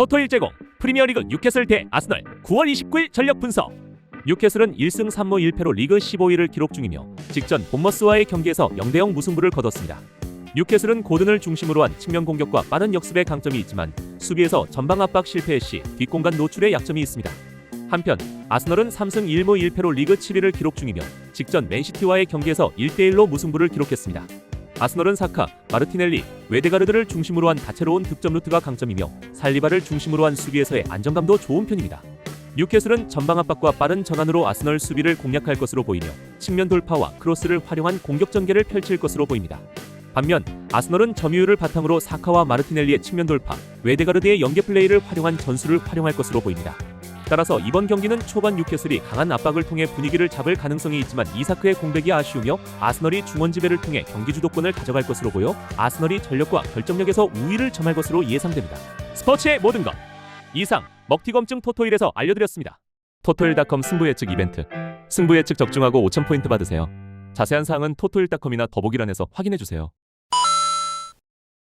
토토 일 제공 프리미어리그 뉴캐슬 대 아스널 9월 29일 전력 분석 뉴캐슬은 1승 3무 1패로 리그 15위를 기록 중이며 직전 본머스와의 경기에서 0대0 무승부를 거뒀습니다. 뉴캐슬은 고든을 중심으로 한 측면 공격과 빠른 역습의 강점이 있지만 수비에서 전방 압박 실패 시 뒷공간 노출의 약점이 있습니다. 한편 아스널은 3승 1무 1패로 리그 7위를 기록 중이며 직전 맨시티와의 경기에서 1대1로 무승부를 기록했습니다. 아스널은 사카, 마르티넬리, 웨데가르드를 중심으로 한 다채로운 득점 루트가 강점이며 살리바를 중심으로 한 수비에서의 안정감도 좋은 편입니다. 뉴캐슬은 전방 압박과 빠른 전환으로 아스널 수비를 공략할 것으로 보이며 측면 돌파와 크로스를 활용한 공격 전개를 펼칠 것으로 보입니다. 반면 아스널은 점유율을 바탕으로 사카와 마르티넬리의 측면 돌파, 웨데가르드의 연계 플레이를 활용한 전술을 활용할 것으로 보입니다. 따라서 이번 경기는 초반 뉴캐슬이 강한 압박을 통해 분위기를 잡을 가능성이 있지만 이사크의 공백이 아쉬우며 아스널이 중원 지배를 통해 경기 주도권을 가져갈 것으로 보여 아스널이 전력과 결정력에서 우위를 점할 것으로 예상됩니다. 스포츠의 모든 것 이상 먹튀검증 토토일에서 알려드렸습니다. 토토일닷컴 승부 예측 이벤트 승부 예측 적중하고 5,000포인트 받으세요. 자세한 사항은 토토일닷컴이나 더보기란에서 확인해 주세요.